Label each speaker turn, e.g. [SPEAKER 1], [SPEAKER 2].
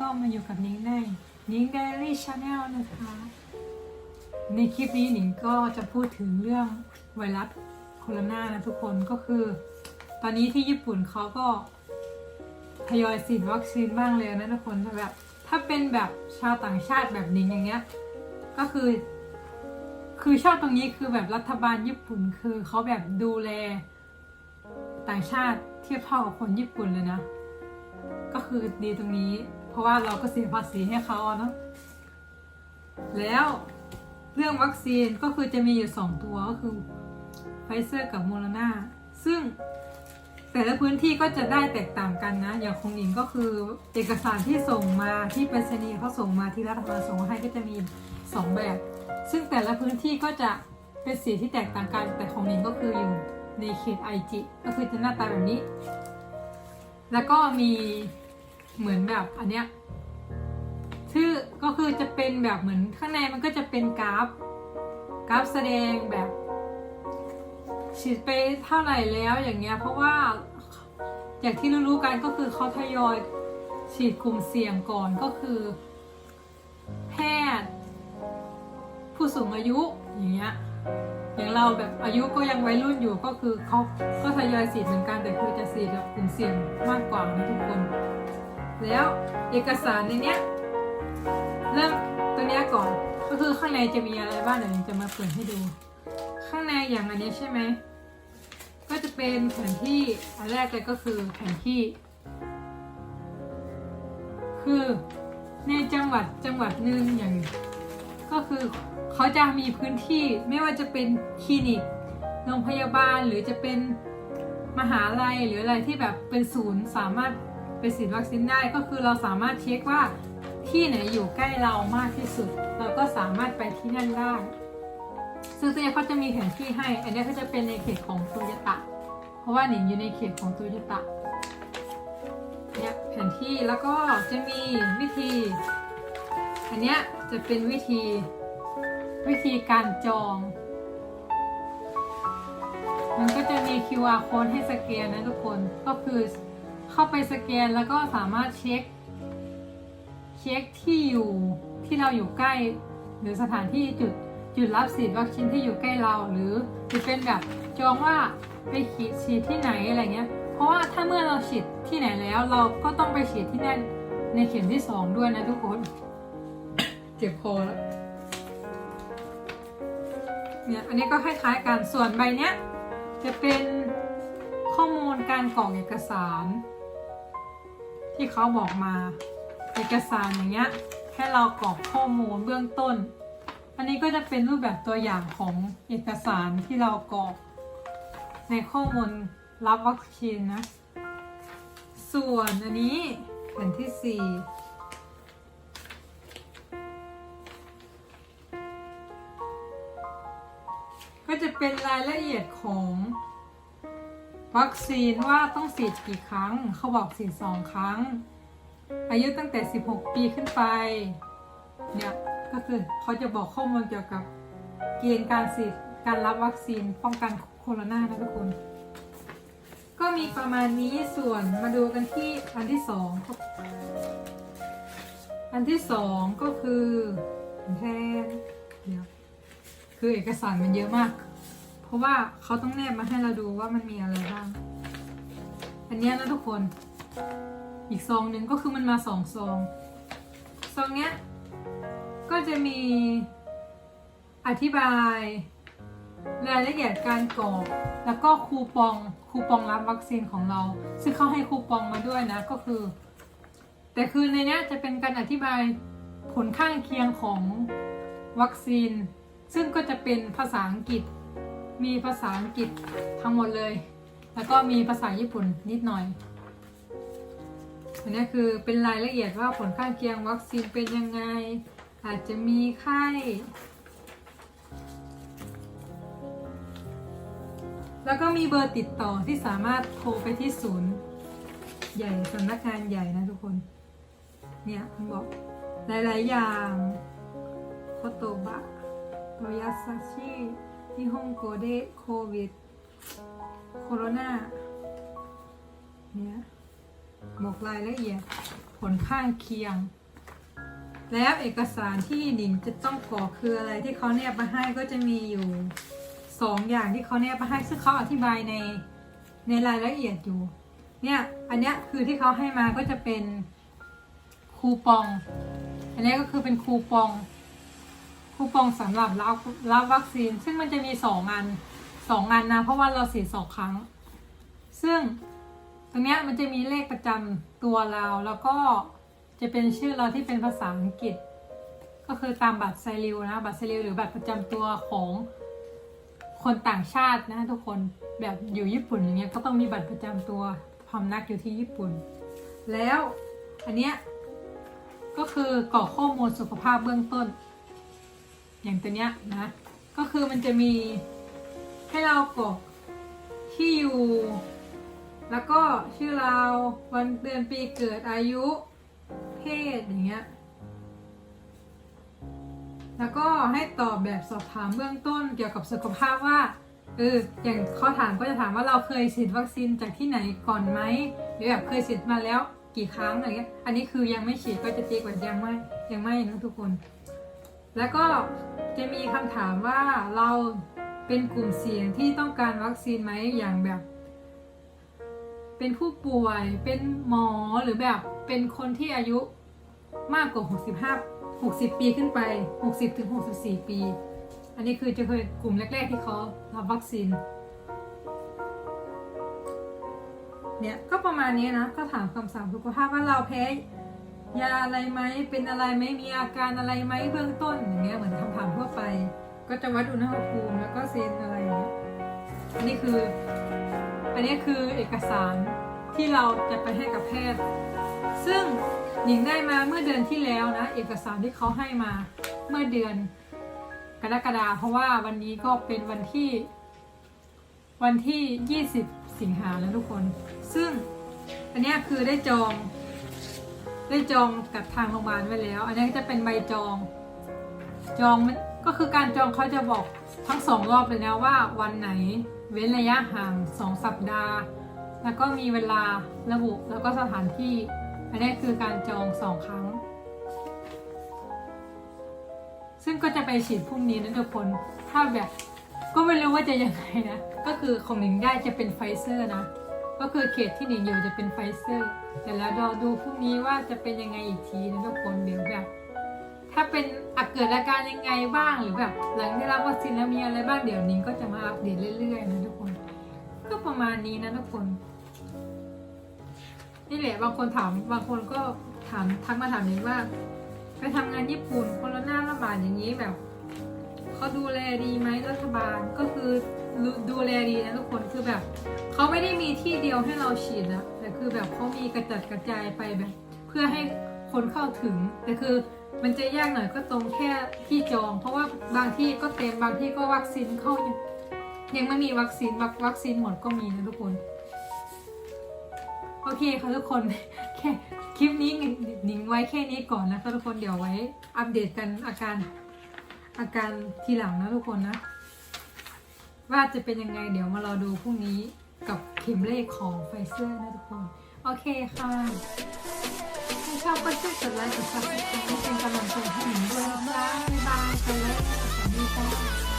[SPEAKER 1] ก็มาอยู่กับนิง Daily Channel นลนะคะ ในคลิปนี้หนิงก็จะพูดถึงเรื่องไวรัสโคโรนานะทุกคนก็คือ ตอนนี้ที่ญี่ปุ่นเขาก็ทยอยฉีดวัคซีนบ้างเลยนะทุกคนแต่แบบถ้าเป็นแบบชาวต่างชาติแบบนิงอย่างเงี้ยก็คือ คือชอบตรงนี้คือแบบรัฐบาลญี่ปุ่นคือเขาแบบดูแลต่างชาติเทียบเท่ากับคนญี่ปุ่นเลยนะ ก็คือดีตรงนี้ เพราะว่าเราก็เสียภาษีให้เขาเนาะแล้วเรื่องวัคซีนก็คือจะมีอยู่ 2 ตัวก็คือไฟเซอร์กับโมโ r นาซึ่งแต่ละพื้นที่ก็จะได้แตกต่างกันนะ อย่างของหญิงก็คือเอกสารที่ส่งมาที่ไปรษณีย์เขาส่งมาที่รัฐบาลส่งมาให้ก็จะมี 2 แบบ ซึ่งแต่ละพื้นที่ก็จะเป็นสีที่แตกต่างกัน แต่ของหญิงก็คืออยู่ในเขตไอจิก็คือจะหน้าตาแบบนี้ แล้วก็มี เหมือนแบบอันเนี้ยชื่อก็คือจะเป็นแบบเหมือนข้างในมันก็จะเป็นกราฟ กราฟแสดงแบบฉีดไปเท่าไหร่แล้วอย่างเงี้ย เพราะว่าอย่างที่รู้ๆกันก็คือเขาทยอยฉีดกลุ่มเสี่ยงก่อนก็คือ แพทย์ ผู้สูงอายุอย่างเงี้ยอย่างเราแบบอายุก็ยังวัยรุ่นอยู่ก็คือเขาก็ทยอยฉีดเหมือนกันแต่คือจะฉีดแบบกลุ่มเสี่ยงมากกว่านะทุกคน แล้วเอกสารในเนี้ยเริ่มตัวเนี้ยก่อนก็คือข้างในจะมีอะไรบ้างเดี๋ยวจะมาเปิดให้ดู ข้างในอย่างอันนี้ใช่ไหมก็จะเป็นแผนที่อันแรกเลยก็คือแผนที่ คือในจังหวัดจังหวัดหนึ่งอย่าง ก็คือเขาจะมีพื้นที่ไม่ว่าจะเป็นคลินิกโรงพยาบาลหรือจะเป็นมหาลัยหรืออะไรที่แบบเป็นศูนย์สามารถ ไปฉีดวัคซีนได้ก็คือเราสามารถเช็คว่าที่ไหนอยู่ใกล้เรามากที่สุด เราก็สามารถไปที่นั่นได้ ซึ่งตัวนี้เขาจะมีแผนที่ให้ อันนี้ก็จะเป็นในเขตของโตโยต้าเพราะว่าหนิงอยู่ในเขตของโตโยต้าเนี่ยแผนที่แล้วก็จะมีวิธี อันเนี้ยจะเป็นวิธีวิธีการจอง มันก็จะมี QR code ให้สแกนนะทุกคนก็คือ เข้าไปสแกนแล้วก็สามารถเช็ค เช็คที่อยู่ที่เราอยู่ใกล้ หรือสถานที่จุดจุดรับฉีดวัคซีนที่อยู่ใกล้เราหรือจะเป็นแบบจองว่าไปฉีดฉีดที่ไหนอะไรเงี้ย เพราะว่าถ้าเมื่อเราฉีดที่ไหนแล้ว เราก็ต้องไปฉีดที่นั่นในเข็มที่สองด้วยนะทุกคน เจ็บคอแล้วเนี่ยอันนี้ก็คล้ายๆกันส่วนใบเนี้ยจะเป็นข้อมูลการกรอกเอกสาร ที่เขาบอกมาเอกสารอย่างเงี้ยให้เรากรอกข้อมูลเบื้องต้น อันนี้ก็จะเป็นรูปแบบตัวอย่างของเอกสารที่เรากรอก ในข้อมูลรับวัคซีนนะ ส่วนอันนี้แผ่นที่สี่ก็จะเป็นรายละเอียดของ วัคซีนว่าต้องฉีดกี่ครั้ง เขาบอกฉีดสองครั้ง อายุตั้งแต่ 16 ปีขึ้นไป เนี่ย ก็คือเขาจะบอกข้อมูลเกี่ยวกับเกณฑ์การฉีดการรับวัคซีนป้องกันโคโรนานะทุกคน ก็มีประมาณนี้ส่วนมาดูกันที่อันที่สองอันที่สองก็คือแทนเดี๋ยวคือเอกสารมันเยอะมาก ราะว่าเขาต้องแนบมาให้เราดูว่ามันมีอะไรบ้าง อันนี้นะทุกคน อีกซองหนึ่งก็คือมันมาสองซอง ซองเนี้ยก็จะมีอธิบายรายละเอียดการกรอกแล้วก็คูปองคูปองรับวัคซีนของเรา ซึ่งเขาให้คูปองมาด้วยนะก็คือ แต่คือในนี้จะเป็นการอธิบายผลข้างเคียงของวัคซีน ซึ่งก็จะเป็นภาษาอังกฤษ มีภาษาอังกฤษทั้งหมดเลย แล้วก็มีภาษาญี่ปุ่นนิดหน่อยอันนี้คือเป็นรายละเอียดว่าผลข้างเคียงวัคซีนเป็นยังไง อาจจะมีไข้แล้วก็มีเบอร์ติดต่อที่สามารถโทรไปที่ศูนย์ ใหญ่สำนักงานใหญ่นะทุกคน เนี่ยมันบอกหลาย ๆ อย่างโคโตบะโตยาซาชิ นิฮงโกเดโควิด โคโรนาเนี่ยบอกรายละเอียดผลข้างเคียง แล้วเอกสารที่หนิงจะต้องกรอกคืออะไรที่เขาแนบมาให้ก็จะมีอยู่สองอย่างที่เขาแนบมาให้ซึ่งเขาอธิบายในในรายละเอียดอยู่ เนี่ย อันเนี้ยคือที่เขาให้มาก็จะเป็นคูปอง อันนี้ก็คือเป็นคูปอง คูปองสำหรับรับรับวัคซีน ซึ่งมันจะมีสองอันสองอันนะ เพราะว่าเราฉีดสองครั้ง ซึ่งตรงเนี้ยมันจะมีเลขประจำตัวเราแล้วก็จะเป็นชื่อเราที่เป็นภาษาอังกฤษ ก็คือตามบัตรไซริวนะบัตรไซริวหรือบัตรประจำตัวของคนต่างชาตินะทุกคนแบบอยู่ญี่ปุ่นอย่างเงี้ยก็ต้องมีบัตรประจำตัวพำนักอยู่ที่ญี่ปุ่น แล้วอันเนี้ยก็คือกรอกข้อมูลสุขภาพเบื้องต้น อย่างตัวเนี้ยนะ ก็คือมันจะมีให้เรากรอกที่อยู่ แล้วก็ชื่อเราวันเดือนปีเกิดอายุเพศอย่างเงี้ย แล้วก็ให้ตอบแบบสอบถามเบื้องต้นเกี่ยวกับสุขภาพว่าเอออย่างข้อถามก็จะถามว่าเราเคยฉีดวัคซีนจากที่ไหนก่อนไหมหรือแบบเคยฉีดมาแล้วกี่ครั้งอะไรเงี้ย อันนี้คือยังไม่ฉีดก็จะติ๊กว่ายังไม่ยังไม่นะทุกคน แล้วก็ จะมีคำถามว่าเราเป็นกลุ่มเสี่ยงที่ต้องการวัคซีนไหมอย่างแบบ เป็นผู้ป่วยเป็นหมอหรือแบบเป็นคนที่อายุมากกว่า 65 60 ปีขึ้นไป 60ถึง64 ปี อันนี้คือจะเคยกลุ่มแรก ๆ ที่เขารับวัคซีนเนี่ยก็ประมาณนี้นะ ก็ถามคำสั่งสุขภาพว่าเราแพ้ ยาอะไรไหมเป็นอะไรไหมมีอาการอะไรไหมเบื้องต้นอย่างเงี้ยเหมือนคำถามทั่วไป ก็จะวัดอุณหภูมิแล้วก็เซ็นอะไรอย่างเงี้ยอันนี้คืออันนี้คือเอกสารที่เราจะไปให้กับแพทย์ ซึ่งหญิงได้มาเมื่อเดือนที่แล้วนะ เอกสารที่เขาให้มาเมื่อเดือนกรกฎาเพราะว่าวันนี้ก็เป็นวันที่ วันที่ 20 สิงหาแล้วทุกคน ซึ่งอันนี้คือได้จอง ได้จองกับทางโรงพยาบาลไว้แล้ว อันนี้ก็จะเป็นใบจอง จองก็คือการจองเขาจะบอกทั้งสองรอบเลยนะว่าวันไหนเว้นระยะห่างสองสัปดาห์ แล้วก็มีเวลาระบุแล้วก็สถานที่ อันนี้คือการจองสองครั้ง ซึ่งก็จะไปฉีดพรุ่งนี้นะทุกคนถ้าแบบก็ไม่รู้ว่าจะยังไงนะ ก็คือของหนิงได้จะเป็นไฟเซอร์นะ ก็คือเขตที่หนิงอยู่จะเป็นไฟเซอร์ แต่แล้วรอดูพรุ่งนี้ว่าจะเป็นยังไงอีกทีนะทุกคนเดี๋ยวแบบ ถ้าเป็นอาเกิดอาการยังไงบ้างหรือแบบ หลังได้รับวัคซีนแล้วมีอะไรบ้างเดี๋ยวนิ้งก็จะมาอัปเดตเรื่อยๆนะทุกคน ก็ประมาณนี้นะทุกคนนี่แหละบางคนถามบางคนก็ถามทักมาถามนิ้งว่า ไปทำงานญี่ปุ่นโคโรนาระบาดอย่างนี้แบบเขาดูแลดีไหมรัฐบาลก็คือ ดูแลดีนะทุกคนคือแบบเขาไม่ได้มีที่เดียวให้เราฉีดนะแต่คือแบบเขามีกระจัดกระจายไปแบบ เพื่อให้คนเข้าถึงแต่คือมันจะยากหน่อยก็ตรงแค่ที่จอง เพราะว่าบางที่ก็เต็มบางที่ก็วัคซีนเข้ายังยังไม่มีวัคซีนวัคซีนหมดก็มีนะทุกคน โอเคค่ะทุกคนแค่คลิปนี้นิ่งไว้แค่นี้ก่อนนะคะทุกคนเดี๋ยวไว้ อัปเดตกันอาการอาการทีหลังนะทุกคนนะ ว่าจะเป็นยังไงเดี๋ยวมารอดูพรุ่งนี้กับเข็มเลขของไฟเซอร์นะทุกคน โอเคค่ะถ้าชอบก็ช่วยกดไลค์กดซับสไครต์เป็นกำลังใจให้หนูด้วยนะคะบ๊ายบายกันแล้วสวัสดีค่ะ